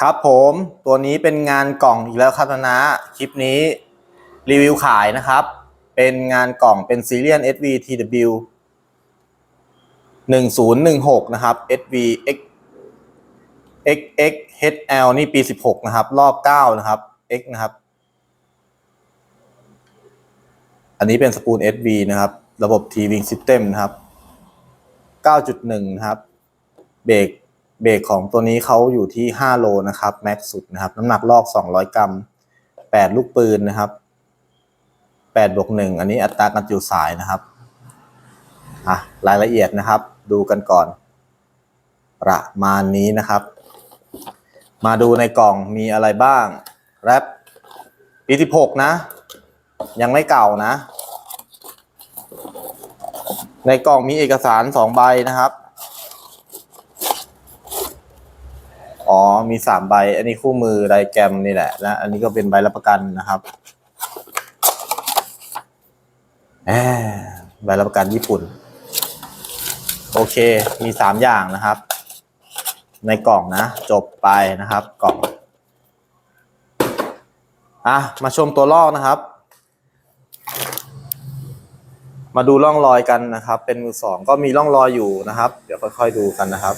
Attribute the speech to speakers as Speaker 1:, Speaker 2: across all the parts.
Speaker 1: ครับผมตัวนี้เป็นงานกล่องอีกแล้วครับนะคลิปนี้รีวิวขายนะครับ เป็นงานกล่องเป็นซีเรียน SVTW 1016 นะครับ SV X XX HL นี่ปี 16 นะครับ รอบ 9 นะครับ X นะครับ อันนี้เป็นสปูล SV นะครับ ระบบ T-Wing System นะครับ 9.1 นะครับ เบรก เบรกของตัวนี้เขาอยู่ที่ 5 โลนะครับแม็กสุดนะครับ น้ำหนักลอก 200 กรัม 8 ลูกปืนนะครับ8บวก1อันนี้อัตราการจุสายนะครับอะรายละเอียดนะครับ ดูกันก่อน ประมาณนี้นะครับ มาดูในกล่องมีอะไรบ้าง แรปปี16นะ ยังไม่เก่านะ ในกล่องมีเอกสาร 2 ใบนะครับ อ๋อ มีสามใบ อันนี้คู่มือไดแกรมนี่แหละและอันนี้ก็เป็นใบรับประกันนะครับแหมใบรับประกันญี่ปุ่น โอเค มีสามอย่างนะครับ ในกล่องนะ จบไปนะครับ กล่อง อะ มาชมตัวลอกนะครับ มาดูร่องรอยกันนะครับ เป็นมือสองก็มีร่องรอยอยู่นะครับ เดี๋ยวค่อยๆดูกันนะครับ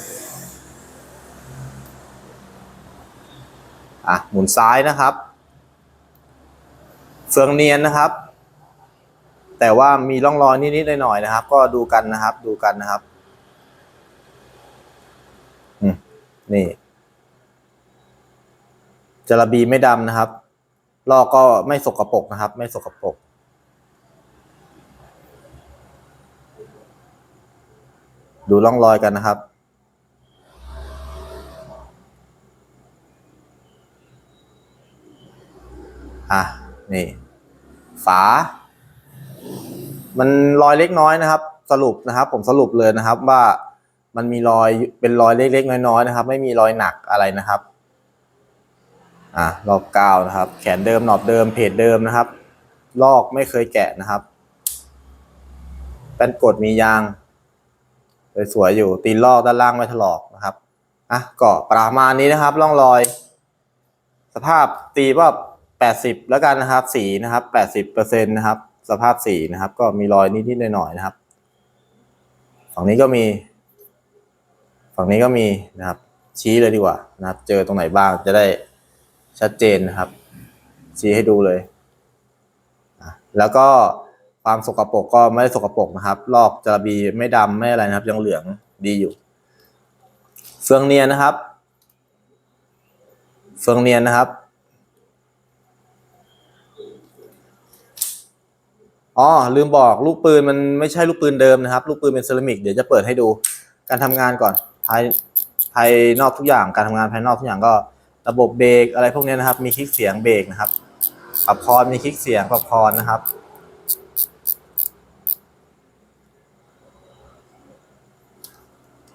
Speaker 1: อะหมุนซ้ายนะครับ เฟืองเนียนนะครับ แต่ว่ามีร่องรอยนิดๆหน่อยๆนะครับ ก็ดูกันนะครับ ดูกันนะครับอืมนี่จระบีไม่ดำนะครับ ลอกก็ไม่สกรปรกนะครับ ไม่สกรปรกดูร่องรอยกันนะครับ อะนี่ ฝา มันรอยเล็กน้อยนะครับ สรุปนะครับ ผมสรุปเลยนะครับว่ามันมีรอยเป็นรอยเล็กๆน้อยๆนะครับ ไม่มีรอยหนักอะไรนะครับอะรอบเก้านะครับ แขนเดิมหนอบเดิมเพจเดิมนะครับ ลอกไม่เคยแกะนะครับแป้นกดมียางสวยๆอยู่ตีนลอกด้านล่างไม่ถลอกนะครับอะก็ประมาณนี้นะครับร่องรอย สภาพตีว่า แปดสิบแล้วกันนะครับสีนะครับแปดสิบเปอร์เซ็นตนะครับสภาพสีนะครับ ก็มีรอยนิดๆหน่อยๆนะครับ ฝั่งนี้ก็มี ฝั่งนี้ก็มีนะครับ ชี้เลยดีกว่านะครับ เจอตรงไหนบ้างจะได้ชัดเจนนะครับ ชี้ให้ดูเลยแล้วก็ความสกปรกก็ไม่ได้สกปรกนะครับ ลอกจระบีไม่ดำไม่อะไรนะครับ ยังเหลืองดีอยู่ เฟืองเนียนนะครับ เฟืองเนียนนะครับ อ๋อลืมบอกลูกปืนมันไม่ใช่ลูกปืนเดิมนะครับ ลูกปืนเป็นเซรามิกเดี๋ยวจะเปิดให้ดูการทำงานก่อนภายภายนอกทุกอย่างการทำงานภายนอกทุกอย่างก็ระบบเบรกอะไรพวกนี้นะครับ มีคลิกเสียงเบรกนะครับปรับคอมีคลิกเสียงปรับคอนะครับ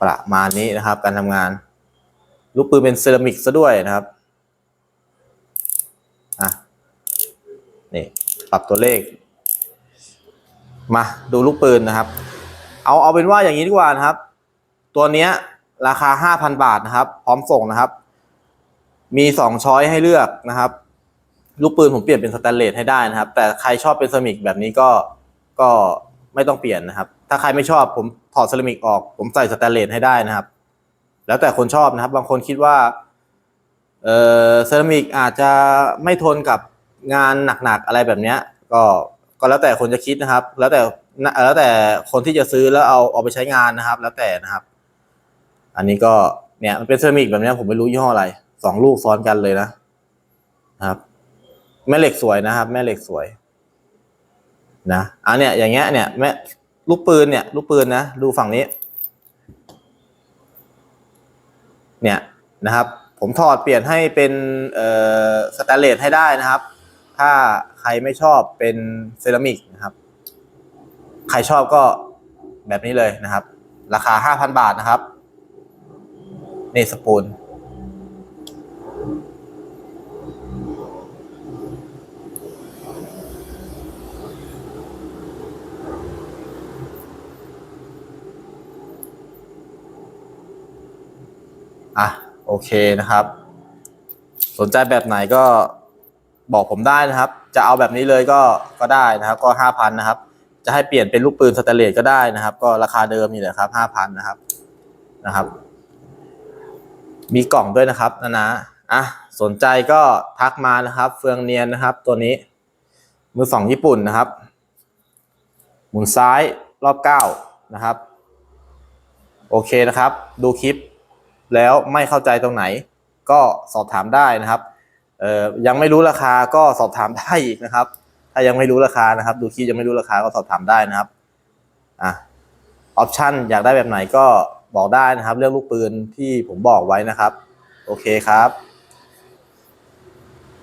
Speaker 1: ประมาณนี้นะครับ การทำงาน ลูกปืนเป็นเซรามิกซะด้วยนะครับอะนี่ปรับตัวเลข มาดูลูกปืนนะครับ เอาเอาเป็นว่าอย่างนี้ดีกว่านะครับ ตัวเนี้ยราคาห้าพันบาทนะครับ พร้อมส่งนะครับ มีสองช้อยให้เลือกนะครับ ลูกปืนผมเปลี่ยนเป็นสแตนเลสให้ได้นะครับ แต่ใครชอบเป็นเซรามิกแบบนี้ก็ก็ไม่ต้องเปลี่ยนนะครับ ถ้าใครไม่ชอบผมถอดเซรามิกออก ผมใส่สแตนเลสให้ได้นะครับ แล้วแต่คนชอบนะครับ บางคนคิดว่าเออเซรามิกอาจจะไม่ทนกับงานหนักๆอะไรแบบเนี้ยก็ ก็แล้วแต่คนจะคิดนะครับ แล้วแต่แล้วแต่คนที่จะซื้อแล้วเอาเอาไปใช้งานนะครับ แล้วแต่นะครับ อันนี้ก็เนี่ยมันเป็นเซรามิกแบบนี้ผมไม่รู้ยี่ห้ออะไรสองลูกซ้อนกันเลยนะนะครับ แม่เหล็กสวยนะครับ แม่เหล็กสวย นะอันเนี้ยอย่างเงี้ยเนี่ยแม่ลูกปืนเนี่ยลูกปืนนะดูฝั่งนี้ เนี่ยนะครับ ผมถอดเปลี่ยนให้เป็นเอ่อสแตนเลสให้ได้นะครับ ถ้าใครไม่ชอบเป็นเซรามิกนะครับ ใครชอบก็แบบนี้เลยนะครับ ราคา5,000บาทนะครับนี่สปูนอะ โอเคนะครับ สนใจแบบไหนก็ บอกผมได้นะครับ จะเอาแบบนี้เลยก็ก็ได้นะครับ ก็ห้าพันนะครับ จะให้เปลี่ยนเป็นลูกปืนสแตเลสก็ได้นะครับ ก็ราคาเดิมนี่แหละครับห้าพันนะครับนะครับ มีกล่องด้วยนะครับนะนะอะสนใจก็ทักมานะครับ เฟืองเนียนนะครับ ตัวนี้มือสองญี่ปุ่นนะครับ หมุนซ้ายรอบเก้านะครับ โอเคนะครับ ดูคลิปแล้วไม่เข้าใจตรงไหน ก็สอบถามได้นะครับ เอ่อยังไม่รู้ราคาก็สอบถามได้อีกนะครับ ถ้ายังไม่รู้ราคานะครับ ดูคลิปยังไม่รู้ราคาก็สอบถามได้นะครับอะออปชั่นอยากได้แบบไหนก็บอกได้นะครับ เรื่องลูกปืนที่ผมบอกไว้นะครับ โอเคครับ